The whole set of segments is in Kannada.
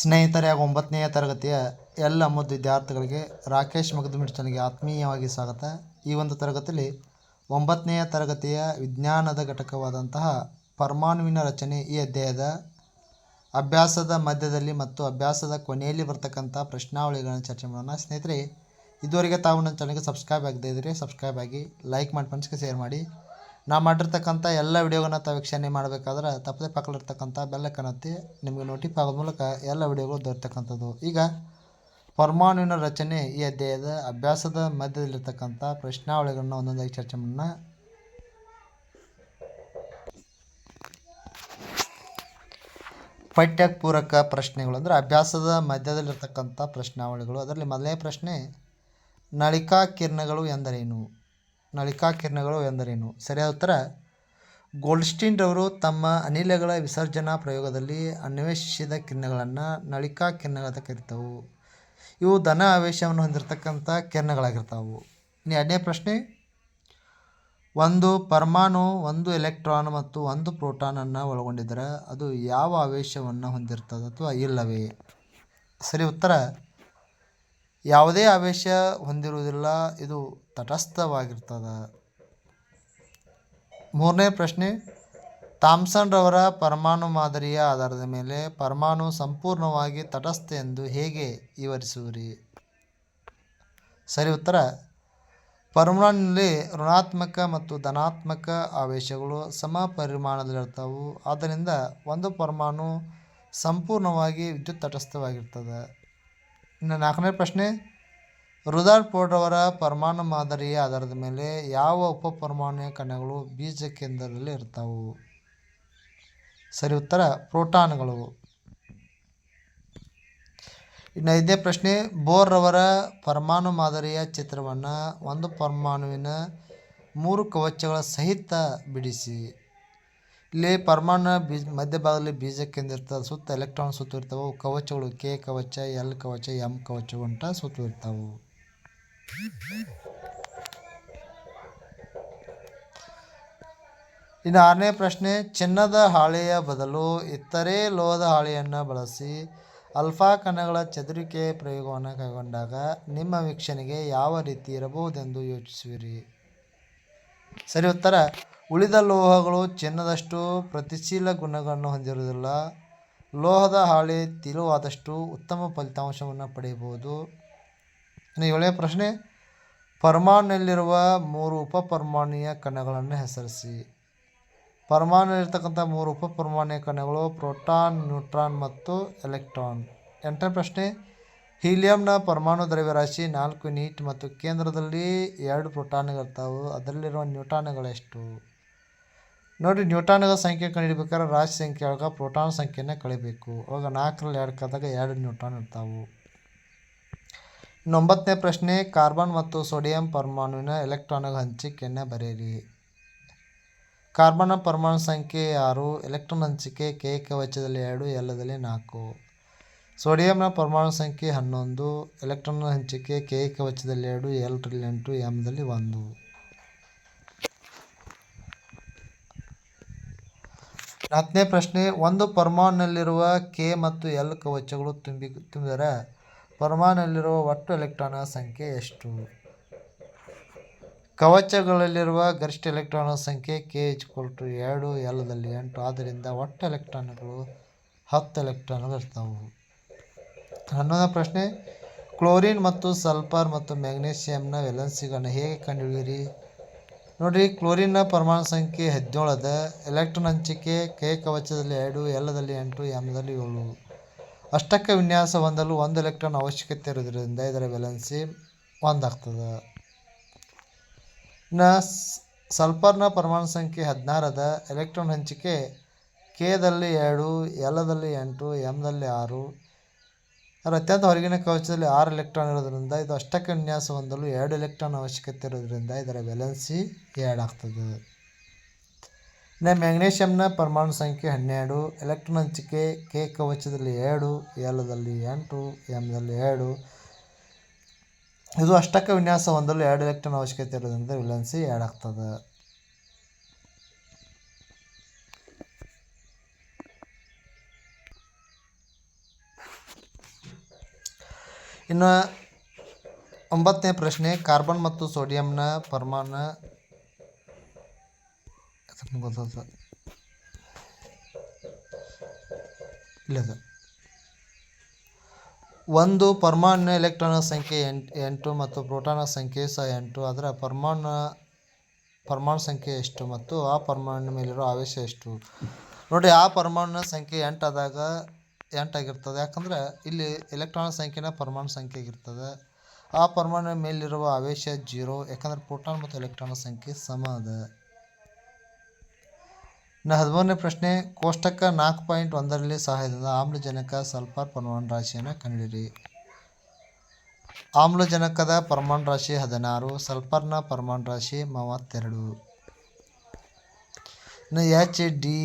ಸ್ನೇಹಿತರೆ ಹಾಗೂ ಒಂಬತ್ತನೆಯ ತರಗತಿಯ ಎಲ್ಲ ಮುದ್ದು ವಿದ್ಯಾರ್ಥಿಗಳಿಗೆ ರಾಕೇಶ್ ಮಗದುಮಿಡ್ ಚಾನಲ್ಗೆ ಆತ್ಮೀಯವಾಗಿ ಸ್ವಾಗತ. ಈ ಒಂದು ತರಗತಿಯಲ್ಲಿ ಒಂಬತ್ತನೆಯ ತರಗತಿಯ ವಿಜ್ಞಾನದ ಘಟಕವಾದಂತಹ ಪರಮಾಣುವಿನ ರಚನೆ ಈ ಅಧ್ಯಾಯದ ಅಭ್ಯಾಸದ ಮಧ್ಯದಲ್ಲಿ ಮತ್ತು ಅಭ್ಯಾಸದ ಕೊನೆಯಲ್ಲಿ ಬರ್ತಕ್ಕಂಥ ಪ್ರಶ್ನಾವಳಿಗಳನ್ನು ಚರ್ಚೆ ಮಾಡೋಣ. ಸ್ನೇಹಿತರೆ, ಇದುವರೆಗೆ ತಾವು ನನ್ನ ಚಾನಲ್ಗೆ ಸಬ್ಸ್ಕ್ರೈಬ್ ಆಗದೇ ಇದ್ದರೆ ಸಬ್ಸ್ಕ್ರೈಬ್ ಆಗಿ ಲೈಕ್ ಮಾಡಿ ಫ್ರೆಂಡ್ಸ್ಗೆ ಶೇರ್ ಮಾಡಿ. ನಾ ಮಾಡಿರ್ತಕ್ಕಂಥ ಎಲ್ಲ ವೀಡಿಯೋಗಳನ್ನ ತಾವು ವೀಕ್ಷಣೆ ಮಾಡಬೇಕಾದ್ರೆ ತಪ್ಪದೆ ಪಕ್ಕದಲ್ಲಿರ್ತಕ್ಕಂಥ ಬೆಲ್ಲೈಕನ್ ಒತ್ತಿ ನಿಮಗೆ ನೋಟಿಫೈ ಆಗೋದ ಮೂಲಕ ಎಲ್ಲ ವಿಡಿಯೋಗಳು ದೊರೆತಕ್ಕಂಥದ್ದು. ಈಗ ಪರಮಾಣುವಿನ ರಚನೆ ಈ ಅಧ್ಯಾಯದ ಅಭ್ಯಾಸದ ಮಧ್ಯದಲ್ಲಿರ್ತಕ್ಕಂಥ ಪ್ರಶ್ನಾವಳಿಗಳನ್ನ ಒಂದೊಂದಾಗಿ ಚರ್ಚೆ ಮಾಡೋಣ. ಪಠ್ಯ ಪೂರಕ ಪ್ರಶ್ನೆಗಳು ಅಂದರೆ ಅಭ್ಯಾಸದ ಮಧ್ಯದಲ್ಲಿರ್ತಕ್ಕಂಥ ಪ್ರಶ್ನಾವಳಿಗಳು. ಅದರಲ್ಲಿ ಮೊದಲನೇ ಪ್ರಶ್ನೆ, ನಳಿಕಾ ಕಿರಣಗಳು ಎಂದರೇನು? ನಳಿಕಾ ಕಿರಣಗಳು ಎಂದರೇನು? ಸರಿಯಾದ ಉತ್ತರ ಗೋಲ್ಡ್ಸ್ಟೀನ್ರವರು ತಮ್ಮ ಅನಿಲಗಳ ವಿಸರ್ಜನಾ ಪ್ರಯೋಗದಲ್ಲಿ ಅನ್ವೇಷಿಸಿದ ಕಿರಣಗಳನ್ನು ನಳಿಕಾ ಕಿರಣಗಳಂತ ಕರಿತಾವು. ಇವು ಧನ ಆವೇಶವನ್ನು ಹೊಂದಿರತಕ್ಕಂಥ ಕಿರಣಗಳಾಗಿರ್ತಾವು. ಇನ್ನು ಎರಡನೇ ಪ್ರಶ್ನೆ, ಒಂದು ಪರಮಾಣು, ಒಂದು ಎಲೆಕ್ಟ್ರಾನ್ ಮತ್ತು ಒಂದು ಪ್ರೋಟಾನನ್ನು ಒಳಗೊಂಡಿದ್ದರೆ ಅದು ಯಾವ ಆವೇಶವನ್ನು ಹೊಂದಿರ್ತದೆ ಅಥವಾ ಇಲ್ಲವೇ? ಸರಿ, ಉತ್ತರ ಯಾವುದೇ ಆವೇಶ ಹೊಂದಿರುವುದಿಲ್ಲ. ಇದು ತಟಸ್ಥವಾಗಿರ್ತದೆ. ಮೂರನೇ ಪ್ರಶ್ನೆ ಥಾಮ್ಸನ್ರವರ ಪರಮಾಣು ಮಾದರಿಯ ಆಧಾರದ ಮೇಲೆ ಪರಮಾಣು ಸಂಪೂರ್ಣವಾಗಿ ತಟಸ್ಥ ಎಂದು ಹೇಗೆ ವಿವರಿಸುವಿರಿ? ಸರಿ, ಉತ್ತರ. ಪರಮಾಣುವಿನಲ್ಲಿ ಋಣಾತ್ಮಕ ಮತ್ತು ಧನಾತ್ಮಕ ಆವೇಶಗಳು ಸಮ ಪರಿಮಾಣದಲ್ಲಿರ್ತಾವು ಆದ್ದರಿಂದ ಒಂದು ಪರಮಾಣು ಸಂಪೂರ್ಣವಾಗಿ ವಿದ್ಯುತ್ ತಟಸ್ಥವಾಗಿರ್ತದೆ. ಇನ್ನು ನಾಲ್ಕನೇ ಪ್ರಶ್ನೆ ರುದರ್ಫೋರ್ಡ್ ಅವರ ಪರಮಾಣು ಮಾದರಿಯ ಆಧಾರದ ಮೇಲೆ ಯಾವ ಉಪಪರಮಾಣುವಿನ ಕಣಗಳು ಬೀಜ ಕೇಂದ್ರದಲ್ಲಿ ಇರ್ತಾವು? ಸರಿ, ಉತ್ತರ, ಪ್ರೋಟಾನ್ಗಳು. ಇನ್ನು ಐದನೇ ಪ್ರಶ್ನೆ, ಬೋರ್ ಅವರ ಪರಮಾಣು ಮಾದರಿಯ ಚಿತ್ರವನ್ನು ಒಂದು ಪರಮಾಣುವಿನ ಮೂರು ಕವಚಗಳ ಸಹಿತ ಬಿಡಿಸಿ. ಇಲ್ಲಿ ಪರಮಾಣು ಬೀಜ ಮಧ್ಯಭಾಗದಲ್ಲಿ ಬೀಜ ಕೇಂದ್ರ ಸುತ್ತ ಎಲೆಕ್ಟ್ರಾನ್ ಸುತ್ತು ಇರ್ತವೆ. ಕವಚಗಳು, ಕೆ ಕವಚ, ಎಲ್ ಕವಚ, ಎಂ ಕವಚ ಅಂತ ಸುತ್ತು ಇರ್ತಾವೆ. ಇನ್ನು ಆರನೇ ಪ್ರಶ್ನೆ, ಚಿನ್ನದ ಹಾಳೆಯ ಬದಲು ಇತರೆ ಲೋಹದ ಹಾಳೆಯನ್ನು ಬಳಸಿ ಅಲ್ಫಾ ಕಣಗಳ ಚದುರಿಕೆ ಪ್ರಯೋಗವನ್ನು ಕೈಗೊಂಡಾಗ ನಿಮ್ಮ ವೀಕ್ಷಣೆಗೆ ಯಾವ ರೀತಿ ಇರಬಹುದೆಂದು ಯೋಚಿಸುವಿರಿ. ಸರಿ, ಉತ್ತರ. ಉಳಿದ ಲೋಹಗಳು ಚಿನ್ನದಷ್ಟು ಪ್ರತಿಶೀಲ ಗುಣಗಳನ್ನು ಹೊಂದಿರುವುದಿಲ್ಲ. ಲೋಹದ ಹಾಳೆ ತಿಳುವಾದಷ್ಟು ಉತ್ತಮ ಫಲಿತಾಂಶವನ್ನು ಪಡೆಯಬಹುದು. ಇನ್ನು ಏಳನೇ ಪ್ರಶ್ನೆ, ಪರಮಾಣುನಲ್ಲಿರುವ ಮೂರು ಉಪಪರಮಾಣುಯ ಕಣಗಳನ್ನು ಹೆಸರಿಸಿ. ಪರಮಾಣುನಲ್ಲಿರ್ತಕ್ಕಂಥ ಮೂರು ಉಪಪರಮಾಣುಯ ಕಣಗಳು ಪ್ರೋಟಾನ್, ನ್ಯೂಟ್ರಾನ್ ಮತ್ತು ಎಲೆಕ್ಟ್ರಾನ್. ಎಂಟನೇ ಪ್ರಶ್ನೆ, ಹೀಲಿಯಂನ ಪರಮಾಣು ದ್ರವ್ಯರಾಶಿ ನಾಲ್ಕು ನೀಟ್ ಮತ್ತು ಕೇಂದ್ರದಲ್ಲಿ ಎರಡು ಪ್ರೋಟಾನ್ಗಳಿರ್ತಾವೆ ಅದರಲ್ಲಿರುವ ನ್ಯೂಟ್ರಾನ್ಗಳೆಷ್ಟು? ನೋಡಿರಿ ನ್ಯೂಟ್ರಾನ್ ಸಂಖ್ಯೆ ಕಂಡುಹಿಡಿಬೇಕಾದ್ರೆ ರಾಶಿ ಸಂಖ್ಯೆ ಒಳಗೆ ಪ್ರೋಟಾನ್ ಸಂಖ್ಯೆನ ಕಳಿಬೇಕು. ಅವಾಗ ನಾಲ್ಕರಲ್ಲಿ ಎರಡು ಕದಾಗ ಎರಡು ನ್ಯೂಟ್ರಾನ್ ಇರ್ತಾವೆ. ಇನ್ನೊಂಬತ್ತನೇ ಪ್ರಶ್ನೆ, ಕಾರ್ಬನ್ ಮತ್ತು ಸೋಡಿಯಂ ಪರಮಾಣುವಿನ ಎಲೆಕ್ಟ್ರಾನ್ಗಳ ಹಂಚಿಕೆಯನ್ನು ಬರೆಯಿರಿ. ಕಾರ್ಬನ್ನ ಪರಮಾಣು ಸಂಖ್ಯೆ ಆರು, ಎಲೆಕ್ಟ್ರಾನ್ ಹಂಚಿಕೆ ಕೆ ಕವಚದಲ್ಲಿ ಎರಡು, ಎಲ್ಲದಲ್ಲಿ ನಾಲ್ಕು. ಸೋಡಿಯಂನ ಪರಮಾಣು ಸಂಖ್ಯೆ ಹನ್ನೊಂದು, ಎಲೆಕ್ಟ್ರಾನ್ ಹಂಚಿಕೆ ಕೆ ಕವಚದಲ್ಲಿ ಎರಡು ಎಲ್ರಲ್ಲಿ ಎಂಟು ಎಮ್ದಲ್ಲಿ ಒಂದು. ಹತ್ತನೇ ಪ್ರಶ್ನೆ, ಒಂದು ಪರಮಾಣುನಲ್ಲಿರುವ ಕೆ ಮತ್ತು ಎಲ್ ಕವಚಗಳು ತುಂಬಿ, ತುಂಬಿದರೆ ಪರಮಾಣುನಲ್ಲಿರುವ ಒಟ್ಟು ಎಲೆಕ್ಟ್ರಾನ್ ಸಂಖ್ಯೆ ಎಷ್ಟು? ಕವಚಗಳಲ್ಲಿರುವ ಗರಿಷ್ಠ ಎಲೆಕ್ಟ್ರಾನ್ ಸಂಖ್ಯೆ ಕೆ ಇಚ್ಕೊಲ್ ಟು ಎರಡು ಎಲ್ದಲ್ಲಿ ಎಂಟು. ಆದ್ದರಿಂದ ಒಟ್ಟು ಎಲೆಕ್ಟ್ರಾನ್ಗಳು ಹತ್ತು ಎಲೆಕ್ಟ್ರಾನ್ಗಳು ಇರ್ತಾವೆ. ಹನ್ನೊಂದನೇ ಪ್ರಶ್ನೆ, ಕ್ಲೋರಿನ್ ಮತ್ತು ಸಲ್ಫರ್ ಮತ್ತು ಮ್ಯಾಗ್ನೀಷಿಯಂನ ವೆಲೆನ್ಸಿಗಳನ್ನು ಹೇಗೆ ಕಂಡುಹಿಡಿಯಿರಿ? ನೋಡಿರಿ, ಕ್ಲೋರಿನ್ನ ಪರಮಾಣು ಸಂಖ್ಯೆ ಹದಿನೇಳು ಅದ ಎಲೆಕ್ಟ್ರಾನ್ ಹಂಚಿಕೆ ಕೆ ಕವಚದಲ್ಲಿ ಎರಡು ಎಲ್ಲದಲ್ಲಿ ಎಂಟು ಎಮ್ದಲ್ಲಿ ಏಳು. ಅಷ್ಟಕ್ಕೆ ವಿನ್ಯಾಸ ಹೊಂದಲು ಒಂದು ಎಲೆಕ್ಟ್ರಾನ್ ಅವಶ್ಯಕತೆ ಇರೋದ್ರಿಂದ ಇದರ ವ್ಯಾಲೆನ್ಸಿ ಒಂದಾಗ್ತದೆ ನ ಸಲ್ಪರ್ನ ಪರಮಾಣು ಸಂಖ್ಯೆ ಹದಿನಾರದ ಎಲೆಕ್ಟ್ರಾನ್ ಹಂಚಿಕೆ ಕೆದಲ್ಲಿ ಎರಡು ಎಲ್ಲದಲ್ಲಿ ಎಂಟು ಎಮ್ದಲ್ಲಿ ಆರು ಅದರ ಅತ್ಯಂತ ಹೊರಗಿನ ಕವಚದಲ್ಲಿ ಆರು ಎಲೆಕ್ಟ್ರಾನ್ ಇರೋದರಿಂದ ಇದು ಅಷ್ಟಕ್ಕೆ ವಿನ್ಯಾಸ ಹೊಂದಲು ಎರಡು ಎಲೆಕ್ಟ್ರಾನ್ ಅವಶ್ಯಕತೆ ಇರೋದರಿಂದ ಇದರ ವ್ಯಾಲೆನ್ಸಿ ಎರಡು ಆಗ್ತದೆ. ಇನ್ನು ಮ್ಯಾಗ್ನೇಷಿಯಂನ ಪರಮಾಣು ಸಂಖ್ಯೆ ಹನ್ನೆರಡು, ಎಲೆಕ್ಟ್ರಾನ್ ಹಂಚಿಕೆ ಕೆ ಕವಚದಲ್ಲಿ ಎರಡು ಎಲ್ಲದಲ್ಲಿ ಎಂಟು ಎಮ್ದಲ್ಲಿ ಎರಡು ಇದು ಅಷ್ಟಕ್ಕೆ ವಿನ್ಯಾಸ ಹೊಂದಲು ಎರಡು ಎಲೆಕ್ಟ್ರಾನ್ ಅವಶ್ಯಕತೆ ಇರೋದ್ರಿಂದ ವ್ಯಾಲೆನ್ಸಿ ಎರಡು ಇನ್ನು ಒಂಬತ್ತನೇ ಪ್ರಶ್ನೆ, ಕಾರ್ಬನ್ ಮತ್ತು ಸೋಡಿಯಂನ ಪರಮಾಣು ಇಲ್ಲ ಇಲ್ಲದು ಒಂದು ಪರಮಾಣು ಎಲೆಕ್ಟ್ರಾನ್ ಸಂಖ್ಯೆ ಎಂಟು ಎಂಟು ಮತ್ತು ಪ್ರೋಟಾನ್ ಸಂಖ್ಯೆ ಸಹ ಎಂಟು. ಅದರ ಪರಮಾಣು ಪರಮಾಣು ಸಂಖ್ಯೆ ಎಷ್ಟು ಮತ್ತು ಆ ಪರಮಾಣು ಮೇಲಿರೋ ಆವೇಶ ಎಷ್ಟು? ನೋಡಿ, ಆ ಪರಮಾಣುವಿನ ಸಂಖ್ಯೆ ಎಂಟಾದಾಗ ಎಂಟಾಗಿರ್ತದೆ ಯಾಕಂದ್ರೆ ಇಲ್ಲಿ ಎಲೆಕ್ಟ್ರಾನ್ ಸಂಖ್ಯೆನ ಪರಮಾಣು ಸಂಖ್ಯೆ ಆಗಿರ್ತದೆ. ಆ ಪರಮಾಣು ಮೇಲಿರುವ ಆವೇಶ ಜೀರೋ, ಯಾಕಂದ್ರೆ ಪ್ರೋಟಾನ್ ಮತ್ತು ಎಲೆಕ್ಟ್ರಾನ್ ಸಂಖ್ಯೆ ಸಮ ಅದ. ಇನ್ನು ಹದಿಮೂರನೇ ಪ್ರಶ್ನೆ, ಕೋಷ್ಟಕ ನಾಲ್ಕು ಪಾಯಿಂಟ್ ಒಂದರಲ್ಲಿ ಸಹಾಯದಿಂದ ಆಮ್ಲಜನಕ ಸಲ್ಫರ್ ಪರಮಾಣು ರಾಶಿಯನ್ನು ಕಂಡುಹಿಡಿಯಿರಿ. ಆಮ್ಲಜನಕದ ಪರಮಾಣು ರಾಶಿ ಹದಿನಾರು, ಸಲ್ಫರ್ನ ಪರಮಾಣು ರಾಶಿ ಮೂವತ್ತೆರಡು. ಇನ್ನು ಎಚ್ ಡಿ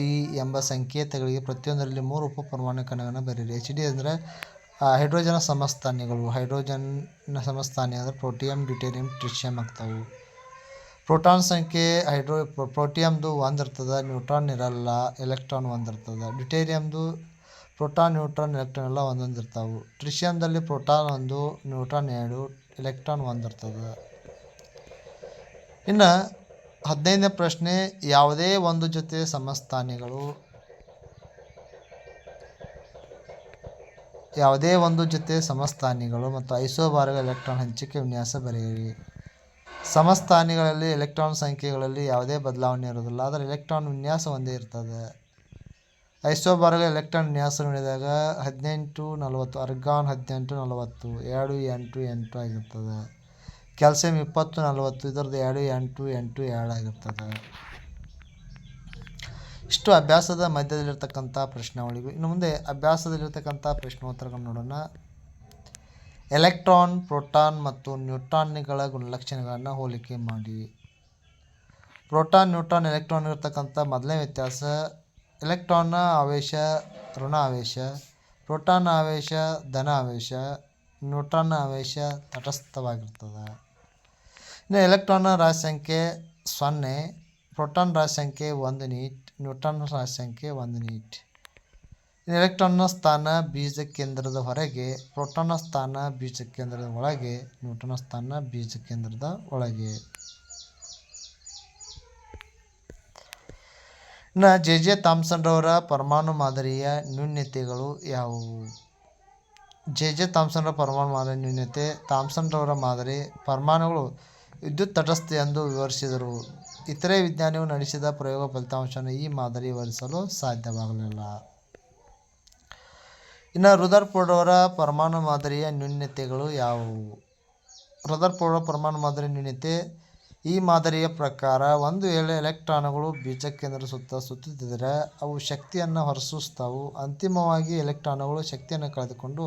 ಟಿ ಎಂಬ ಸಂಕೇತಗಳಿಗೆ ಪ್ರತಿಯೊಂದರಲ್ಲಿ ಮೂರು ಉಪ ಪರಮಾಣು ಕಣಗಳನ್ನು ಬರೆಯಿರಿ. ಎಚ್ ಡಿ ಅಂದರೆ ಹೈಡ್ರೋಜನ್ ಸಮಸ್ಥಾನಿಗಳು. ಹೈಡ್ರೋಜನ್ ಸಮಸ್ಥಾನಿ ಅಂದರೆ ಪ್ರೋಟಿಯಂ ಡ್ಯೂಟೇರಿಯಂ ಟ್ರಿಷಿಯಂ ಆಗ್ತಾವೆ. ಪ್ರೋಟಾನ್ ಸಂಖ್ಯೆ ಹೈಡ್ರೋ ಪ್ರೋಟಿಯಮ್ದು ಒಂದು ಇರ್ತದೆ ನ್ಯೂಟ್ರಾನ್ ಇರಲ್ಲ ಎಲೆಕ್ಟ್ರಾನ್ ಒಂದು ಇರ್ತದೆ ಡ್ಯೂಟೇರಿಯಮ್ದು ಪ್ರೋಟಾನ್ ನ್ಯೂಟ್ರಾನ್ ಎಲೆಕ್ಟ್ರಾನ್ ಎಲ್ಲ ಒಂದೊಂದು ಇರ್ತಾವೆ ಟ್ರಿಷಿಯಮ್ದಲ್ಲಿ ಪ್ರೋಟಾನ್ ಒಂದು ನ್ಯೂಟ್ರಾನ್ ಎರಡು ಎಲೆಕ್ಟ್ರಾನ್ ಒಂದು ಇರ್ತದೆ ಇನ್ನು ಹದಿನೈದನೇ ಪ್ರಶ್ನೆ, ಯಾವುದೇ ಒಂದು ಜೊತೆ ಸಮಸ್ಥಾನಿಗಳು. ಯಾವುದೇ ಒಂದು ಜೊತೆ ಸಮಸ್ಥಾನಿಗಳು ಮತ್ತು ಐಸೋಬಾರ್ಗಳ ಎಲೆಕ್ಟ್ರಾನ್ ಹಂಚಿಕೆ ವಿನ್ಯಾಸ ಬರೆಯಿರಿ. ಸಮಸ್ಥಾನಿಗಳಲ್ಲಿ ಎಲೆಕ್ಟ್ರಾನ್ ಸಂಖ್ಯೆಗಳಲ್ಲಿ ಯಾವುದೇ ಬದಲಾವಣೆ ಇರೋದಿಲ್ಲ ಆದರೆ ಎಲೆಕ್ಟ್ರಾನ್ ವಿನ್ಯಾಸ ಒಂದೇ ಇರ್ತದೆ. ಐಸೋಬಾರ್ಗಳ ಎಲೆಕ್ಟ್ರಾನ್ ವಿನ್ಯಾಸ ನೋಡಿದಾಗ ಹದಿನೆಂಟು ನಲವತ್ತು, ಅರ್ಗಾನ್ ಹದಿನೆಂಟು ನಲವತ್ತು, ಎರಡು ಎಂಟು ಎಂಟು ಆಗಿರ್ತದೆ. ಕ್ಯಾಲ್ಸಿಯಂ ಇಪ್ಪತ್ತು, ನಲವತ್ತು, ಇದರದ್ದು ಎರಡು, ಎಂಟು ಎಂಟು, ಎರಡು ಆಗಿರ್ತದೆ. ಇಷ್ಟು ಅಭ್ಯಾಸದ ಮಧ್ಯದಲ್ಲಿರ್ತಕ್ಕಂಥ ಪ್ರಶ್ನಾವಳಿಗಳು. ಇನ್ನು ಮುಂದೆ ಅಭ್ಯಾಸದಲ್ಲಿರ್ತಕ್ಕಂಥ ಪ್ರಶ್ನೋತ್ತರಗಳನ್ನು ನೋಡೋಣ. ಎಲೆಕ್ಟ್ರಾನ್, ಪ್ರೋಟಾನ್ ಮತ್ತು ನ್ಯೂಟ್ರಾನ್ಗಳ ಗುಣಲಕ್ಷಣಗಳನ್ನು ಹೋಲಿಕೆ ಮಾಡಿ. ಪ್ರೋಟಾನ್, ನ್ಯೂಟ್ರಾನ್, ಎಲೆಕ್ಟ್ರಾನ್ ಇರ್ತಕ್ಕಂಥ ಮೊದಲನೇ ವ್ಯತ್ಯಾಸ, ಎಲೆಕ್ಟ್ರಾನ್ನ ಆವೇಶ, ಋಣ ಆವೇಶ ಪ್ರೋಟಾನ್ ಆವೇಶ, ಧನ ಆವೇಶ, ನ್ಯೂಟ್ರಾನ್ನ ಆವೇಶ, ತಟಸ್ಥವಾಗಿರ್ತದೆ. ಇನ್ನು ಎಲೆಕ್ಟ್ರಾನ್ನ ರಾಶಿ ಸಂಖ್ಯೆ ಸೊನ್ನೆ, ಪ್ರೋಟಾನ್ ರಾಶಿ ಸಂಖ್ಯೆ ಒಂದು ನೀಟ್, ನ್ಯೂಟ್ರಾನ್ ರಾಶಿ ಸಂಖ್ಯೆ ಒಂದು ನೀಟ್. ಇನ್ನು ಎಲೆಕ್ಟ್ರಾನ್ನ ಸ್ಥಾನ ಬೀಜ ಕೇಂದ್ರದ ಹೊರಗೆ ಪ್ರೋಟಾನ್ನ ಸ್ಥಾನ ಬೀಜ ಕೇಂದ್ರದ ಒಳಗೆ ನ್ಯೂಟ್ರಾನ್ನ ಸ್ಥಾನ ಬೀಜ ಕೇಂದ್ರದ ಒಳಗೆ. ಇನ್ನು ಜೆ ಜೆ ಥಾಮ್ಸನ್ರವರ ಪರಮಾಣು ಮಾದರಿಯ ನ್ಯೂನ್ಯತೆಗಳು ಯಾವುವು? ಜೆ ಜೆ ಥಾಮ್ಸನ್ರ ಪರಮಾಣು ಮಾದರಿ ನ್ಯೂನ್ಯತೆ ಥಾಮ್ಸನ್ರವರ ಮಾದರಿ ಪರಮಾಣುಗಳು ವಿದ್ಯುತ್ ತಟಸ್ಥ ಎಂದು ವಿವರಿಸಿದರು. ಇತರೆ ವಿಜ್ಞಾನಿಗಳು ನಡೆಸಿದ ಪ್ರಯೋಗ ಫಲಿತಾಂಶವನ್ನು ಈ ಮಾದರಿ ವಿವರಿಸಲು ಸಾಧ್ಯವಾಗಲಿಲ್ಲ. ಇನ್ನು ರುದರ್ಫೋರ್ಡ್ ಅವರ ಪರಮಾಣು ಮಾದರಿಯ ನ್ಯೂನ್ಯತೆಗಳು ಯಾವುವು? ರುದರ್ಫೋರ್ಡ್ ಪರಮಾಣು ಮಾದರಿ ನ್ಯೂನ್ಯತೆ ಈ ಮಾದರಿಯ ಪ್ರಕಾರ ಒಂದು ವೇಳೆ ಎಲೆಕ್ಟ್ರಾನುಗಳು ಬೀಜ ಕೇಂದ್ರ ಸುತ್ತ ಸುತ್ತುತ್ತಿದ್ದರೆ ಅವು ಶಕ್ತಿಯನ್ನು ಹೊರಸೂಸ್ತಾವು ಅಂತಿಮವಾಗಿ ಎಲೆಕ್ಟ್ರಾನುಗಳು ಶಕ್ತಿಯನ್ನು ಕಳೆದುಕೊಂಡು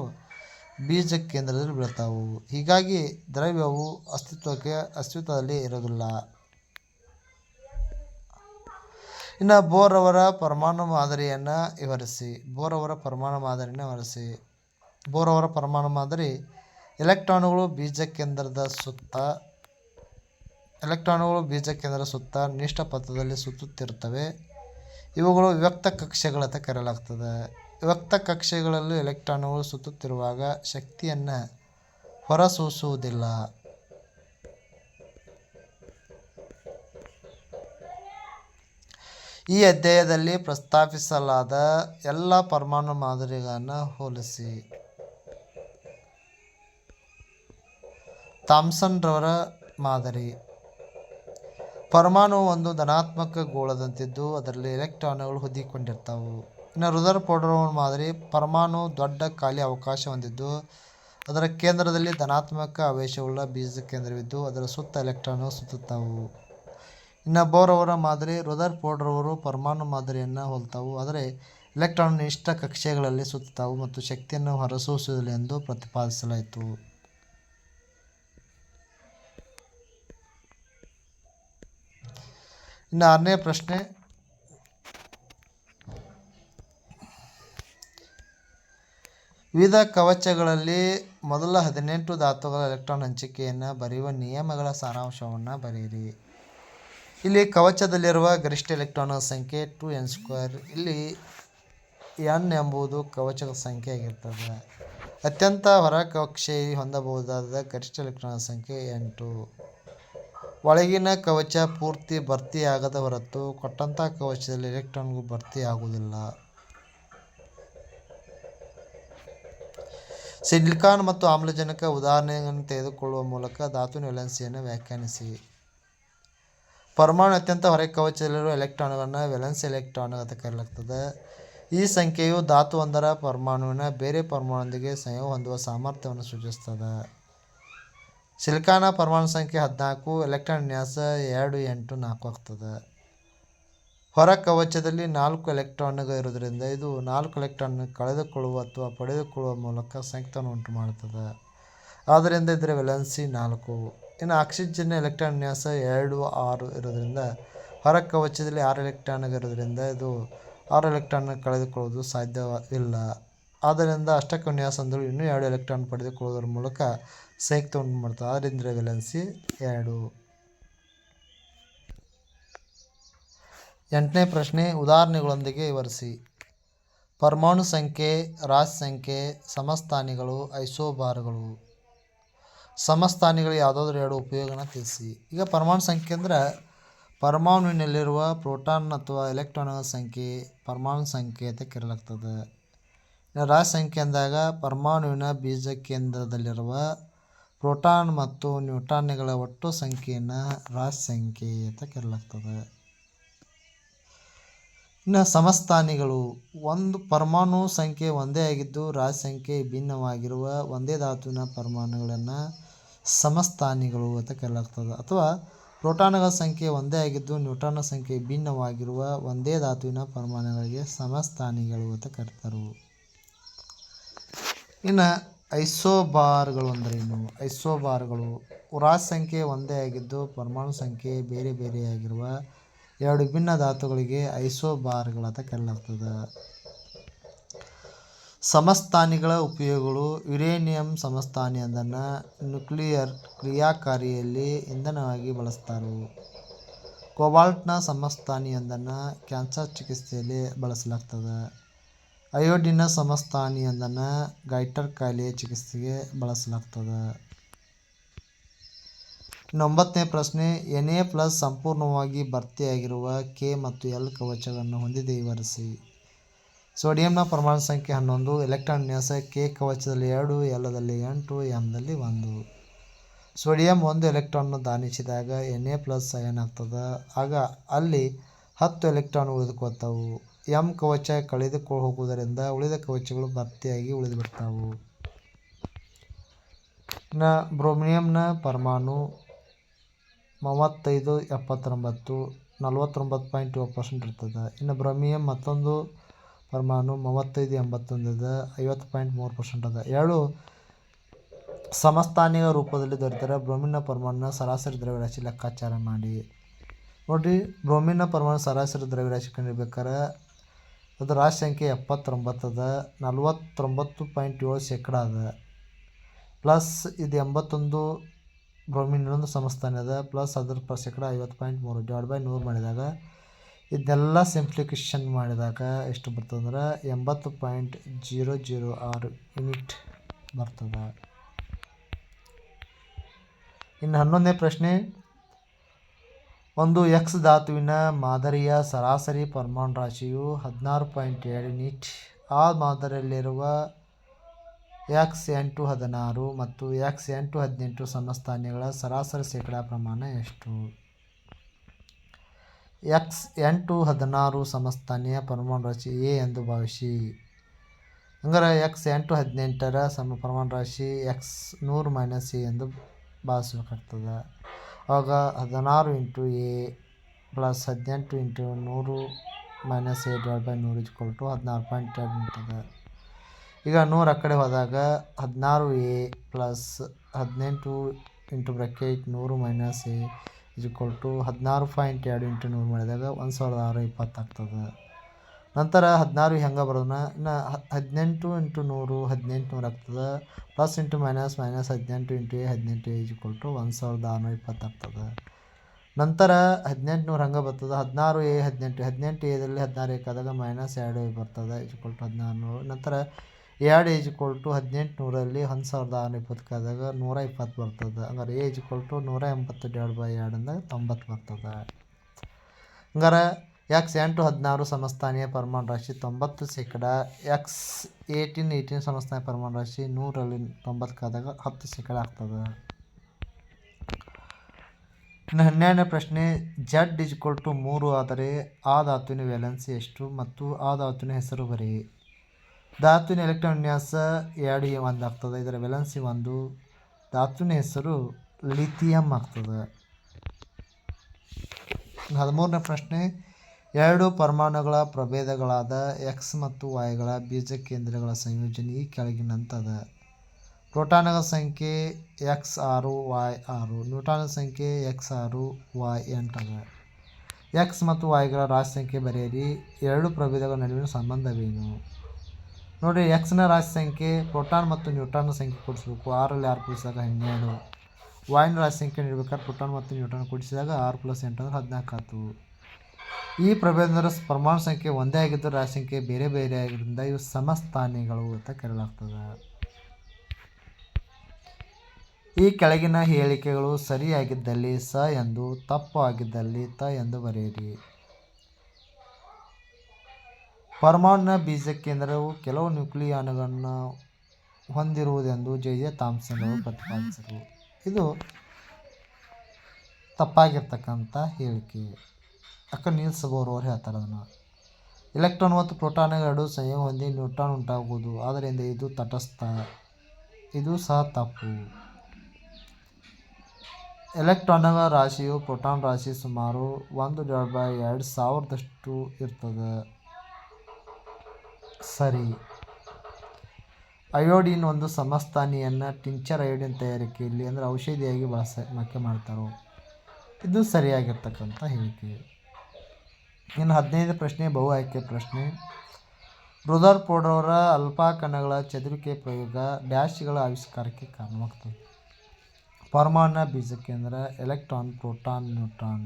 ಬೀಜ ಕೇಂದ್ರದಲ್ಲಿ ಬೀಳ್ತಾವು ಹೀಗಾಗಿ ದ್ರವ್ಯವು ಅಸ್ತಿತ್ವಕ್ಕೆ, ಅಸ್ತಿತ್ವದಲ್ಲಿ ಇರೋದಿಲ್ಲ ಇನ್ನು ಬೋರ್ ಅವರ ಪರಮಾಣು ಮಾದರಿಯನ್ನು ವಿವರಿಸಿ. ಬೋರ್ ಅವರ ಪರಮಾಣು ಮಾದರಿಯನ್ನು ವಿವರಿಸಿ. ಬೋರ್ ಅವರ ಪರಮಾಣು ಮಾದರಿ, ಎಲೆಕ್ಟ್ರಾನುಗಳು ಬೀಜ ಕೇಂದ್ರದ ಸುತ್ತ, ಎಲೆಕ್ಟ್ರಾನುಗಳು ಬೀಜ ಕೇಂದ್ರದ ಸುತ್ತ ನಿಷ್ಠ ಪಥದಲ್ಲಿ ಸುತ್ತುತ್ತಿರುತ್ತವೆ. ಇವುಗಳು ವಿವಕ್ತ ಕಕ್ಷೆಗಳಂತ ಕರೆಯಲಾಗ್ತದೆ ವಿವಿಕ್ತ ಕಕ್ಷೆಗಳಲ್ಲಿ ಎಲೆಕ್ಟ್ರಾನುಗಳು ಸುತ್ತುತ್ತಿರುವಾಗ ಶಕ್ತಿಯನ್ನು ಹೊರಸೂಸುವುದಿಲ್ಲ. ಈ ಅಧ್ಯಾಯದಲ್ಲಿ ಪ್ರಸ್ತಾಪಿಸಲಾದ ಎಲ್ಲ ಪರಮಾಣು ಮಾದರಿಗಳನ್ನು ಹೋಲಿಸಿ. ಥಾಮ್ಸನ್ರವರ ಮಾದರಿ. ಪರಮಾಣು ಒಂದು ಧನಾತ್ಮಕ ಗೋಳದಂತಿದ್ದು ಅದರಲ್ಲಿ ಎಲೆಕ್ಟ್ರಾನುಗಳು ಹೊದಿಕೊಂಡಿರ್ತಾವು. ಇನ್ನು ರುದರ್ ಪೌಡರ್ ಮಾದರಿ ಪರಮಾಣು ದೊಡ್ಡ ಖಾಲಿ ಅವಕಾಶ ಹೊಂದಿದ್ದು, ಅದರ ಕೇಂದ್ರದಲ್ಲಿ ಧನಾತ್ಮಕ ಆವೇಶವುಳ್ಳ ಬೀಜ ಕೇಂದ್ರವಿದ್ದು, ಅದರ ಸುತ್ತ ಎಲೆಕ್ಟ್ರಾನ್ ಸುತ್ತುತ್ತಾವು. ಇನ್ನು ಬೋರ್ ಅವರ ಮಾದರಿ ರುದರ್ ಅವರು ಪರಮಾಣು ಮಾದರಿಯನ್ನು ಹೋಲ್ತಾವು, ಆದರೆ ಎಲೆಕ್ಟ್ರಾನ್ ನಿಷ್ಠ ಕಕ್ಷೆಗಳಲ್ಲಿ ಸುತ್ತುತ್ತಾವು ಮತ್ತು ಶಕ್ತಿಯನ್ನು ಹೊರಸೂಸುವುದಿಲ್ಲ ಎಂದು ಪ್ರತಿಪಾದಿಸಲಾಯಿತು. ಇನ್ನು ಆರನೇ ಪ್ರಶ್ನೆ ವಿವಿಧ ಕವಚಗಳಲ್ಲಿ ಮೊದಲ ಹದಿನೆಂಟು ಧಾತುಗಳ ಎಲೆಕ್ಟ್ರಾನ್ ಹಂಚಿಕೆಯನ್ನು ಬರೆಯುವ ನಿಯಮಗಳ ಸಾರಾಂಶವನ್ನು ಬರೆಯಿರಿ. ಇಲ್ಲಿ ಕವಚದಲ್ಲಿರುವ ಗರಿಷ್ಠ ಎಲೆಕ್ಟ್ರಾನ್ ಸಂಖ್ಯೆ ಟು ಎನ್ ಸ್ಕ್ವೇರ್. ಇಲ್ಲಿ ಎನ್ ಎಂಬುದು ಕವಚದ ಸಂಖ್ಯೆ ಆಗಿರ್ತದೆ ಅತ್ಯಂತ ಹೊರ ಕಕ್ಷೆ ಹೊಂದಬಹುದಾದ ಗರಿಷ್ಠ ಎಲೆಕ್ಟ್ರಾನ್ ಸಂಖ್ಯೆ ಎಂಟು. ಒಳಗಿನ ಕವಚ ಪೂರ್ತಿ ಭರ್ತಿಯಾಗದ ಹೊರತು ಕೊಟ್ಟಂಥ ಕವಚದಲ್ಲಿ ಎಲೆಕ್ಟ್ರಾನ್ಗಳು ಭರ್ತಿಯಾಗುವುದಿಲ್ಲ. ಸಿಲಿಕಾನ್ ಮತ್ತು ಆಮ್ಲಜನಕ ಉದಾಹರಣೆಯನ್ನು ತೆಗೆದುಕೊಳ್ಳುವ ಮೂಲಕ ಧಾತುವಿನ ವೇಲೆನ್ಸಿಯನ್ನು ವ್ಯಾಖ್ಯಾನಿಸಿ. ಪರಮಾಣು ಅತ್ಯಂತ ಹೊರಕವಚದಲ್ಲಿರುವ ಎಲೆಕ್ಟ್ರಾನ್ಗಳನ್ನು ವೇಲೆನ್ಸ್ ಎಲೆಕ್ಟ್ರಾನ್ ಅಂತ ಕರೆಯಲಾಗ್ತದೆ. ಈ ಸಂಖ್ಯೆಯು ಧಾತುವೊಂದರ ಪರಮಾಣುವಿನ ಬೇರೆ ಪರಮಾಣುವೊಂದಿಗೆ ಸಂಯೋಗ ಹೊಂದುವ ಸಾಮರ್ಥ್ಯವನ್ನು ಸೂಚಿಸ್ತದೆ ಸಿಲಿಕಾನ ಪರಮಾಣು ಸಂಖ್ಯೆ ಹದಿನಾಲ್ಕು, ಎಲೆಕ್ಟ್ರಾನ್ ವಿನ್ಯಾಸ ಎರಡು ಎಂಟು ನಾಲ್ಕು ಆಗ್ತದೆ. ಹೊರ ಕವಚದಲ್ಲಿ ನಾಲ್ಕು ಎಲೆಕ್ಟ್ರಾನ್ಗಳು ಇರೋದ್ರಿಂದ ಇದು ನಾಲ್ಕು ಎಲೆಕ್ಟ್ರಾನ್ ಕಳೆದುಕೊಳ್ಳುವ ಅಥವಾ ಪಡೆದುಕೊಳ್ಳುವ ಮೂಲಕ ಸಂಯುಕ್ತವನ್ನು ಉಂಟು ಮಾಡುತ್ತದೆ ಆದ್ದರಿಂದ ಇದರ ವೇಲೆನ್ಸಿ ನಾಲ್ಕು. ಇನ್ನು ಆಕ್ಸಿಜನ್ ಎಲೆಕ್ಟ್ರಾನ್ ವಿನ್ಯಾಸ ಎರಡು, ಆರು ಇರೋದ್ರಿಂದ ಹೊರ ಕವಚದಲ್ಲಿ ಆರು ಎಲೆಕ್ಟ್ರಾನ್ ಇರೋದ್ರಿಂದ ಇದು ಆರು ಎಲೆಕ್ಟ್ರಾನ್ ಕಳೆದುಕೊಳ್ಳುವುದು ಸಾಧ್ಯವಿಲ್ಲ. ಆದ್ದರಿಂದ ಅಷ್ಟಕ್ಕೆ ವಿನ್ಯಾಸ ಅಂದರು ಇನ್ನೂ ಎರಡು ಎಲೆಕ್ಟ್ರಾನ್ ಪಡೆದುಕೊಳ್ಳುವುದರ ಮೂಲಕ ಸಂಯುಕ್ತ ಉಂಟು ಮಾಡ್ತದೆ ಆದ್ದರಿಂದ ವೇಲೆನ್ಸಿ ಎರಡು. ಎಂಟನೇ ಪ್ರಶ್ನೆ ಉದಾಹರಣೆಗಳೊಂದಿಗೆ ವಿವರಿಸಿ. ಪರಮಾಣು ಸಂಖ್ಯೆ, ರಾಶಿ ಸಂಖ್ಯೆ, ಸಮಸ್ಥಾನಿಗಳು, ಐಸೋಬಾರ್ಗಳು. ಸಮಸ್ಥಾನಿಗಳು ಯಾವುದಾದ್ರೂ ಎರಡು ಉಪಯೋಗನ ತಿಳಿಸಿ. ಈಗ ಪರಮಾಣು ಸಂಖ್ಯೆ ಅಂದರೆ ಪರಮಾಣುವಿನಲ್ಲಿರುವ ಪ್ರೋಟಾನ್ ಅಥವಾ ಎಲೆಕ್ಟ್ರಾನ್ಗಳ ಸಂಖ್ಯೆ, ಪರಮಾಣು ಸಂಖ್ಯೆ ಅಂತ ಕರೆಯಲಾಗ್ತದೆ. ರಾಶಿ ಸಂಖ್ಯೆ ಅಂದಾಗ ಪರಮಾಣುವಿನ ಬೀಜ ಕೇಂದ್ರದಲ್ಲಿರುವ ಪ್ರೋಟಾನ್ ಮತ್ತು ನ್ಯೂಟ್ರಾನ್ಗಳ ಒಟ್ಟು ಸಂಖ್ಯೆಯನ್ನು ರಾಶಿ ಸಂಖ್ಯೆ ಅಂತ ಕರೆಯಲಾಗ್ತದೆ. ಇನ್ನು ಸಮಸ್ಥಾನಿಗಳು ಒಂದು ಪರಮಾಣು ಸಂಖ್ಯೆ ಒಂದೇ ಆಗಿದ್ದು, ರಾಶಿ ಸಂಖ್ಯೆ ಭಿನ್ನವಾಗಿರುವ ಒಂದೇ ಧಾತುವಿನ ಪರಮಾಣುಗಳನ್ನು ಸಮಸ್ಥಾನಿಗಳು ಅಂತ ಕರೆಯಲಾಗ್ತದೆ. ಅಥವಾ ಪ್ರೋಟಾನ್ಗಳ ಸಂಖ್ಯೆ ಒಂದೇ ಆಗಿದ್ದು ನ್ಯೂಟ್ರಾನ್ ಸಂಖ್ಯೆ ಭಿನ್ನವಾಗಿರುವ ಒಂದೇ ಧಾತುವಿನ ಪರಮಾಣುಗಳಿಗೆ ಸಮಸ್ಥಾನಿಗಳು ಅಂತ ಕರೀತಾರೆ. ಇನ್ನು ಐಸೋಬಾರ್ಗಳು ಅಂದ್ರೇನು? ಐಸೋಬಾರ್ಗಳು ರಾಶಿ ಸಂಖ್ಯೆ ಒಂದೇ ಆಗಿದ್ದು, ಪರಮಾಣು ಸಂಖ್ಯೆ ಬೇರೆ ಬೇರೆಯಾಗಿರುವ ಎರಡು ವಿಭಿನ್ನ ಧಾತುಗಳಿಗೆ ಐಸೋಬಾರ್ಗಳು ಅಂತ ಕರೆಯಲಾಗ್ತದೆ ಸಮಸ್ಥಾನಿಗಳ ಉಪಯೋಗಗಳು ಯುರೇನಿಯಂ ಸಮಸ್ಥಾನಿ ಅದನ್ನು ನ್ಯೂಕ್ಲಿಯರ್ ಕ್ರಿಯಾಕಾರಿಯಲ್ಲಿ ಇಂಧನವಾಗಿ ಬಳಸ್ತಾರೆ. ಕೋಬಾಲ್ಟ್ನ ಸಮಸ್ಥಾನಿ ಕ್ಯಾನ್ಸರ್ ಚಿಕಿತ್ಸೆಯಲ್ಲಿ ಬಳಸಲಾಗ್ತದ. ಅಯೋಡಿನ ಸಮಸ್ಥಾನಿ ಗೈಟರ್ ಕಾಯಿಲೆಯ ಚಿಕಿತ್ಸೆಗೆ ಬಳಸಲಾಗ್ತದೆ. ಒಂಬತ್ತನೇ ಪ್ರಶ್ನೆ ಎನ್ ಎ ಪ್ಲಸ್ ಸಂಪೂರ್ಣವಾಗಿ ಭರ್ತಿಯಾಗಿರುವ ಕೆ ಮತ್ತು ಎಲ್ ಕವಚಗಳನ್ನು ಹೊಂದಿದೆ, ವಿವರಿಸಿ. ಸೋಡಿಯಂನ ಪರಮಾಣು ಸಂಖ್ಯೆ ಹನ್ನೊಂದು, ಎಲೆಕ್ಟ್ರಾನ್ ನ್ಯಾಸ ಕೆ ಕವಚದಲ್ಲಿ ಎರಡು ಎಲ್ಲದಲ್ಲಿ ಎಂಟು ಎಂದಲ್ಲಿ ಒಂದು. ಸೋಡಿಯಂ ಒಂದು ಎಲೆಕ್ಟ್ರಾನ್ ದಾನಿಸಿದಾಗ ಎನ್ ಎ ಪ್ಲಸ್ ಅಯನ್ ಆಗ್ತದೆ. ಆಗ ಅಲ್ಲಿ ಹತ್ತು ಎಲೆಕ್ಟ್ರಾನ್ ಉಳಿದುಕೊಳ್ತಾವು. ಎಂ ಕವಚ ಕಳೆದುಕೊಂಡು ಹೋಗುವುದರಿಂದ ಉಳಿದ ಕವಚಗಳು ಭರ್ತಿಯಾಗಿ ಉಳಿದುಬಿಡ್ತಾವು. ನ ಬ್ರೋಮಿನಿಯಂನ ಪರಮಾಣು ಮೂವತ್ತೈದು, ಎಪ್ಪತ್ತೊಂಬತ್ತು, ನಲ್ವತ್ತೊಂಬತ್ತು ಪಾಯಿಂಟ್ ಏಳು ಪರ್ಸೆಂಟ್ ಇರ್ತದೆ. ಇನ್ನು ಬ್ರೋಮಿಯಂ ಮತ್ತೊಂದು ಪರಮಾಣು ಮೂವತ್ತೈದು, ಎಂಬತ್ತೊಂದು ಇದೆ ಐವತ್ತು ಪಾಯಿಂಟ್ ಮೂರು ಪರ್ಸೆಂಟ್ ಅದ. ಎರಡು ಸಮಸ್ಥಾನೀಯ ರೂಪದಲ್ಲಿ ದೊರೆತರೆ ಬ್ರೋಮಿನ ಪರಮಾಣುನ ಸರಾಸರಿ ದ್ರವ್ಯರಾಶಿ ಲೆಕ್ಕಾಚಾರ ಮಾಡಿ. ನೋಡಿರಿ ಬ್ರೋಮಿನ ಪರಮಾಣು ಸರಾಸರಿ ದ್ರವ್ಯರಾಶಿ ಕಂಡಿರ್ಬೇಕಾದ್ರೆ ಅದು ರಾಶಿ ಸಂಖ್ಯೆ ಎಪ್ಪತ್ತೊಂಬತ್ತು ಅದ, ನಲ್ವತ್ತೊಂಬತ್ತು ಪಾಯಿಂಟ್ ಏಳು ಶೇಕಡ ಅದ. ಪ್ಲಸ್ ಇದು ಎಂಬತ್ತೊಂದು ಬ್ರೋಮಿನ್ ಇನ್ನೊಂದು ಸಂಸ್ಥಾನ ಅದ ಪ್ಲಸ್ ಅದ್ರ ಪರ್ ಶೇಕಡ ಐವತ್ತು ಪಾಯಿಂಟ್ ಮೂರು ಡಿವೈಡ್ ಬೈ ನೂರು ಮಾಡಿದಾಗ, ಇದನ್ನೆಲ್ಲ ಸಿಂಪ್ಲಿಕೇಶನ್ ಮಾಡಿದಾಗ ಎಷ್ಟು ಬರ್ತದಂದ್ರೆ ಎಂಬತ್ತು ಪಾಯಿಂಟ್ ಜೀರೋ ಜೀರೋ ಆರು ಯೂನಿಟ್ ಬರ್ತದೆ. ಇನ್ನು ಹನ್ನೊಂದನೇ ಪ್ರಶ್ನೆ, ಒಂದು ಎಕ್ಸ್ ಧಾತುವಿನ ಮಾದರಿಯ ಸರಾಸರಿ ಪರಮಾಣು ರಾಶಿಯು ಹದಿನಾರು ಪಾಯಿಂಟ್ ಏಳು ಯೂನಿಟ್ ಆ ಮಾದರಿಯಲ್ಲಿರುವ ಎಕ್ಸ್ ಎಂಟು ಹದಿನಾರು ಮತ್ತು ಎಕ್ಸ್ ಎಂಟು ಹದಿನೆಂಟು ಸಮಸ್ಥಾನಗಳ ಸರಾಸರಿ ಶೇಕಡಾ ಪ್ರಮಾಣ ಎಷ್ಟು? ಎಕ್ಸ್ ಎಂಟು ಹದಿನಾರು ಸಮಸ್ಥಾನೀಯ ಪರಮಾಣು ರಾಶಿ ಎ ಎಂದು ಭಾವಿಸಿ. ಹಂಗಾರೆ ಎಕ್ಸ್ ಎಂಟು ಹದಿನೆಂಟರ ಸಮ ಪರಮಾಣು ರಾಶಿ ಎಕ್ಸ್ ನೂರು ಮೈನಸ್ ಎ ಎಂದು ಭಾವಿಸ್ಬೇಕಾಗ್ತದೆ. ಆವಾಗ ಹದಿನಾರು ಇಂಟು ಎ ಪ್ಲಸ್ ಹದಿನೆಂಟು ಇಂಟು ನೂರು ಮೈನಸ್ ಎ ಡಿವೈಡ್ ಬೈ ನೂರು ಇಜ್ಕೊಲ್ ಹದಿನಾರು ಪಾಯಿಂಟ್ ಎರಡು ಇರ್ತದೆ ಈಗ ನೂರು ಆ ಕಡೆ ಹೋದಾಗ ಹದಿನಾರು ಎ ಪ್ಲಸ್ ಹದಿನೆಂಟು ಇಂಟು ಬ್ರಕೆಟ್ ನೂರು ಮೈನಸ್ ಎ ಇಜ್ಕೊಲ್ ಟು ಹದಿನಾರು ಪಾಯಿಂಟ್ ಎರಡು ಇಂಟು ನೂರು ಮಾಡಿದಾಗ ಒಂದು ಸಾವಿರದ ಆರು ಇಪ್ಪತ್ತು ಆಗ್ತದೆ. ನಂತರ ಹದಿನಾರು ಹೆಂಗೆ ಬರೋದನ್ನ ಇನ್ನು ಹದಿನೆಂಟು ಇಂಟು ನೂರು ಹದಿನೆಂಟು ನೂರು ಆಗ್ತದೆ. ಪ್ಲಸ್ ಇಂಟು ಮೈನಸ್ ಮೈನಸ್ ಹದಿನೆಂಟು ಇಂಟು ಎ ಹದಿನೆಂಟು ಎ ಇಜ್ಕೊಲ್ ಟು ಒಂದು ಸಾವಿರದ ಆರುನೂರ ಇಪ್ಪತ್ತು ಆಗ್ತದೆ. ನಂತರ ಹದಿನೆಂಟು ನೂರು ಹಂಗೆ ಬರ್ತದೆ. ಹದಿನಾರು ಎ ಹದಿನೆಂಟು ಹದಿನೆಂಟು ಎದಲ್ಲಿ ಹದಿನಾರು ಏಕಾದಾಗ ಮೈನಸ್ ಎರಡು ಬರ್ತದೆ. ಇಜ್ಕೊಲ್ ಟು ಹದಿನಾರು ನೂರು. ನಂತರ ಎರಡು ಏಜ್ ಈಕ್ವಲ್ ಟು ಹದಿನೆಂಟು ನೂರಲ್ಲಿ ಒಂದು ಸಾವಿರದ ಆರುನೂರ ಇಪ್ಪತ್ತಕ್ಕಾದಾಗ ನೂರ ಇಪ್ಪತ್ತು ಬರ್ತದೆ. ಹಂಗಾರೆ ಏಜ್ ಈಕ್ವಲ್ ಟು ನೂರ ಎಂಬತ್ತು ಡಿವೈಡ್ ಬೈ ಎರಡು ಅಂದಾಗ ತೊಂಬತ್ತು ಬರ್ತದೆ. ಹಂಗಾರೆ ಎಕ್ಸ್ ಎಂಟು ಹದಿನಾರು ಸಮಸ್ಥಾನೀಯ ಪರಮಾಣು ರಾಶಿ ತೊಂಬತ್ತು ಶೇಕಡ. ಎಕ್ಸ್ ಏಯ್ಟೀನ್ ಏಯ್ಟೀನ್ ಸಮಸ್ಥಾನೀಯ ಪರಮಾಣು ರಾಶಿ ನೂರಲ್ಲಿ ತೊಂಬತ್ತಕ್ಕಾದಾಗ ಹತ್ತು ಶೇಕಡ ಆಗ್ತದೆ. ಇನ್ನು ಹನ್ನೆರಡನೇ ಪ್ರಶ್ನೆ ಜಡ್ ಈಕ್ವಲ್ ಟು ಮೂರು ಆದರೆ ಆ ಧಾತುವಿನ ವ್ಯಾಲೆನ್ಸಿ ಎಷ್ಟು ಮತ್ತು ಆ ಧಾತುವಿನ ಹೆಸರು ಬರಿ ಧಾತುವಿನ ಎಲೆಕ್ಟ್ರಾನ್ ವಿನ್ಯಾಸ ಎರಡು ಒಂದು ಆಗ್ತದೆ, ಇದರ ವ್ಯಾಲೆನ್ಸಿ ಒಂದು. ಧಾತುವಿನ ಹೆಸರು ಲಿಥಿಯಂ ಆಗ್ತದೆ. ಹದಿಮೂರನೇ ಪ್ರಶ್ನೆ, ಎರಡು ಪರಮಾಣುಗಳ ಪ್ರಭೇದಗಳಾದ ಎಕ್ಸ್ ಮತ್ತು ವೈಗಳ ಬೀಜ ಕೇಂದ್ರಗಳ ಸಂಯೋಜನೆ ಈ ಕೆಳಗಿನಂತದ. ಪ್ರೋಟಾನ್ಗಳ ಸಂಖ್ಯೆ ಎಕ್ಸ್ ಆರು ವಾಯ್ ಆರು. ನ್ಯೂಟ್ರಾನ್ಗಳ ಸಂಖ್ಯೆ ಎಕ್ಸ್ ಆರು ವಾಯ್ ಎಂಟದ. ಎಕ್ಸ್ ಮತ್ತು ವಾಯ್ಗಳ ರಾಶಿ ಸಂಖ್ಯೆ ಬರೆಯಿರಿ. ಎರಡು ಪ್ರಭೇದಗಳ ನಡುವಿನ ಸಂಬಂಧವೇನು? ನೋಡಿ ಎಕ್ಸ್ನ ರಾಶಿ ಸಂಖ್ಯೆ ಪ್ರೋಟಾನ್ ಮತ್ತು ನ್ಯೂಟ್ರಾನ್ ಸಂಖ್ಯೆ ಕೊಡಿಸ್ಬೇಕು. ಆರಲ್ಲಿ ಆರು ಕೂಡಿಸಿದಾಗ ಹನ್ನೆರಡು. ವಾಯ್ನ ರಾಶಿ ಸಂಖ್ಯೆ ನೀಡಬೇಕಾದ್ರೆ ಪ್ರೋಟಾನ್ ಮತ್ತು ನ್ಯೂಟ್ರಾನ್ ಕೂಡಿಸಿದಾಗ ಆರು ಪ್ಲಸ್ ಎಂಟು ಅಂದ್ರೆ ಹದಿನಾಲ್ಕು ಆಯ್ತು. ಈ ಪ್ರಭೇದದ ಪರಮಾಣು ಸಂಖ್ಯೆ ಒಂದೇ ಆಗಿದ್ದು ರಾಶಿ ಸಂಖ್ಯೆ ಬೇರೆ ಬೇರೆ ಆಗಿದ್ದರಿಂದ ಇವು ಸಮಸ್ಥಾನಿಗಳು ಅಂತ ಕರೆಯಲಾಗ್ತದೆ. ಈ ಕೆಳಗಿನ ಹೇಳಿಕೆಗಳು ಸರಿಯಾಗಿದ್ದಲ್ಲಿ ಸ ಎಂದು, ತಪ್ಪು ಆಗಿದ್ದಲ್ಲಿ ತ ಎಂದು ಬರೆಯಿರಿ. ಪರಮಾಣುನ ಬೀಜ ಕೇಂದ್ರವು ಕೆಲವು ನ್ಯೂಕ್ಲಿಯಾನ್ಗಳನ್ನು ಹೊಂದಿರುವುದೆಂದು ಜೆ ಜೆ ಥಾಮ್ಸನ್ ಅವರು ಪ್ರತಿಪಾದಿಸಿದರು. ಇದು ತಪ್ಪಾಗಿರ್ತಕ್ಕಂಥ ಹೇಳಿಕೆ. ಅಕ್ಕ ನೀಲ್ಸ್ ಬೋರ್ ಅವರು ಹೇಳ್ತಾರೆ ಅದನ್ನು. ಎಲೆಕ್ಟ್ರಾನ್ ಮತ್ತು ಪ್ರೋಟಾನ್ ಎರಡು ಸಂಯೋಗ ಹೊಂದಿ ನ್ಯೂಟ್ರಾನ್ ಉಂಟಾಗುವುದು. ಆದ್ದರಿಂದ ಇದು ತಟಸ್ಥ. ಇದು ಸಹ ತಪ್ಪು. ಎಲೆಕ್ಟ್ರಾನ್ಗಳ ರಾಶಿಯು ಪ್ರೋಟಾನ್ ರಾಶಿ ಸುಮಾರು ಒಂದು ಡಾಟ್ ಬೈ ಎರಡು ಸಾವಿರದಷ್ಟು ಇರ್ತದೆ. ಸರಿ. ಅಯೋಡಿನ್ ಒಂದು ಸಮಸ್ಥಾನಿಯನ್ನು ಟಿಂಚರ್ ಅಯೋಡಿನ್ ತಯಾರಿಕೆಯಲ್ಲಿ ಅಂದರೆ ಔಷಧಿಯಾಗಿ ಬಳಸ, ಬಳಕೆ ಮಾಡ್ತಾರೋ? ಇದು ಸರಿಯಾಗಿರ್ತಕ್ಕಂಥ ಹೇಳಿಕೆ. ಇನ್ನು ಹದಿನೈದು ಪ್ರಶ್ನೆ, ಬಹು ಆಯ್ಕೆ ಪ್ರಶ್ನೆ. ರುದರ್ ಪೌಡ್ರವರ ಅಲ್ಪಾಕಣಗಳ ಚದುರಿಕೆ ಪ್ರಯೋಗ ಡ್ಯಾಶ್ಗಳ ಆವಿಷ್ಕಾರಕ್ಕೆ ಕಾರಣವಾಗ್ತದೆ. ಪರಮಾಣು ಬೀಜ ಕೇಂದ್ರ ಎಲೆಕ್ಟ್ರಾನ್, ಪ್ರೋಟಾನ್, ನ್ಯೂಟ್ರಾನ್.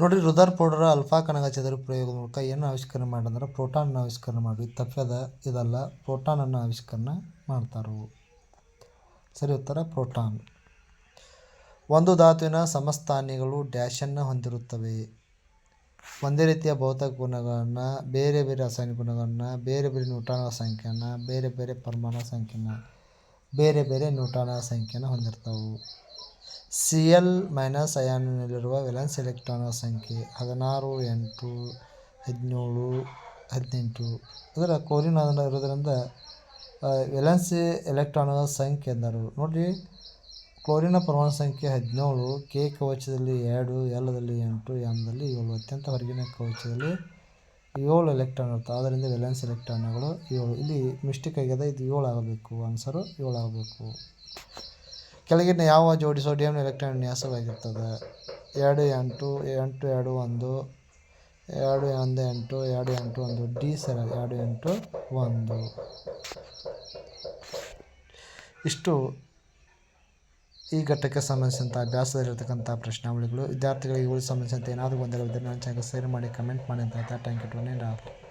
ನೋಡಿರಿ ರುದರ್ ಪೌಡರ್, ಅಲ್ಫಾ ಕಣಗ ಚದರ ಪ್ರಯೋಗದ ಮೂಲಕ ಏನು ಆವಿಷ್ಕರಣೆ ಮಾಡಿದ್ರೆ ಪ್ರೋಟಾನ್ ಆವಿಷ್ಕರಣೆ ಮಾಡಿ ತಪ್ಪದ ಇದಲ್ಲ ಪ್ರೋಟಾನನ್ನು ಆವಿಷ್ಕರಣ ಮಾಡ್ತಾರೆ? ಸರಿ ಉತ್ತರ, ಪ್ರೋಟಾನ್. ಒಂದು ಧಾತುವಿನ ಸಮಸ್ಥಾನಿಗಳು ಡ್ಯಾಶನ್ನು ಹೊಂದಿರುತ್ತವೆ. ಒಂದೇ ರೀತಿಯ ಭೌತಿಕ ಗುಣಗಳನ್ನು, ಬೇರೆ ಬೇರೆ ರಾಸಾಯನಿಕ ಗುಣಗಳನ್ನು, ಬೇರೆ ಬೇರೆ ನ್ಯೂಟ್ರಾನ್ಗಳ ಸಂಖ್ಯೆಯನ್ನು, ಬೇರೆ ಬೇರೆ ಪರಮಾಣು ಸಂಖ್ಯೆನ ಬೇರೆ ಬೇರೆ ನ್ಯೂಟ್ರಾನ್ಗಳ ಸಂಖ್ಯೆಯನ್ನು ಹೊಂದಿರ್ತವೆ. ಸಿ ಎಲ್ ಮೈನಸ್ ಅಯಾನಿನಲ್ಲಿರುವ ವೇಲೆನ್ಸ್ ಎಲೆಕ್ಟ್ರಾನ್ಗಳ ಸಂಖ್ಯೆ ಹದಿನಾರು, ಎಂಟು, ಹದಿನೇಳು, ಹದಿನೆಂಟು ಅದರ ಕ್ಲೋರಿನ್ ಇರೋದರಿಂದ ವೇಲೆನ್ಸ್ ಎಲೆಕ್ಟ್ರಾನ್ಗಳ ಸಂಖ್ಯೆ ಎಂದರು. ನೋಡಿರಿ ಕ್ಲೋರಿನ ಪರಮಾಣು ಸಂಖ್ಯೆ ಹದಿನೇಳು, ಕೆ ಕವಚದಲ್ಲಿ ಎರಡು ಎಲ್ಲದಲ್ಲಿ ಎಂಟು ಎಮ್ದಲ್ಲಿ ಏಳು ಅತ್ಯಂತ ಹೊರಗಿನ ಕವಚದಲ್ಲಿ ಏಳು ಎಲೆಕ್ಟ್ರಾನ್ ಇರ್ತವೆ ಆದ್ದರಿಂದ ವೇಲೆನ್ಸ್ ಎಲೆಕ್ಟ್ರಾನ್ಗಳು ಏಳು. ಇಲ್ಲಿ ಮಿಸ್ಟೇಕ್ ಆಗ್ಯದ ಇದು ಏಳು ಆಗಬೇಕು. ಆನ್ಸರು ಏಳು ಆಗಬೇಕು. ಕೆಳಗಿನ ಯಾವ ಜೋಡಿ ಸೋಡಿಯಂ ಎಲೆಕ್ಟ್ರಾನ್ ವಿನ್ಯಾಸವಾಗಿರ್ತದೆ ಎರಡು ಎಂಟು ಎಂಟು, ಎರಡು, ಒಂದು. ಎರಡು ಒಂದು ಎಂಟು, ಎರಡು ಎಂಟು, ಒಂದು. ಡಿ ಸರ, ಎರಡು ಎಂಟು, ಒಂದು. ಇಷ್ಟು ಈ ಘಟ್ಟಕ್ಕೆ ಸಂಬಂಧಿಸಿದಂಥ ಅಭ್ಯಾಸದಲ್ಲಿರ್ತಕ್ಕಂಥ ಪ್ರಶ್ನಾವಳಿಗಳು. ವಿದ್ಯಾರ್ಥಿಗಳಿಗೆ ಇವುಗಳಿಗೆ ಸಂಬಂಧಿಸಿದಂತೆ ಏನಾದರೂ ಗೊಂದಲವಿದ್ದರೆ ನನ್ನ ಚಾನಲ್ ಶೇರ್ ಮಾಡಿ, ಕಮೆಂಟ್ ಮಾಡಿ ಅಂತ ಥ್ಯಾಂಕ್ ಯು ಟು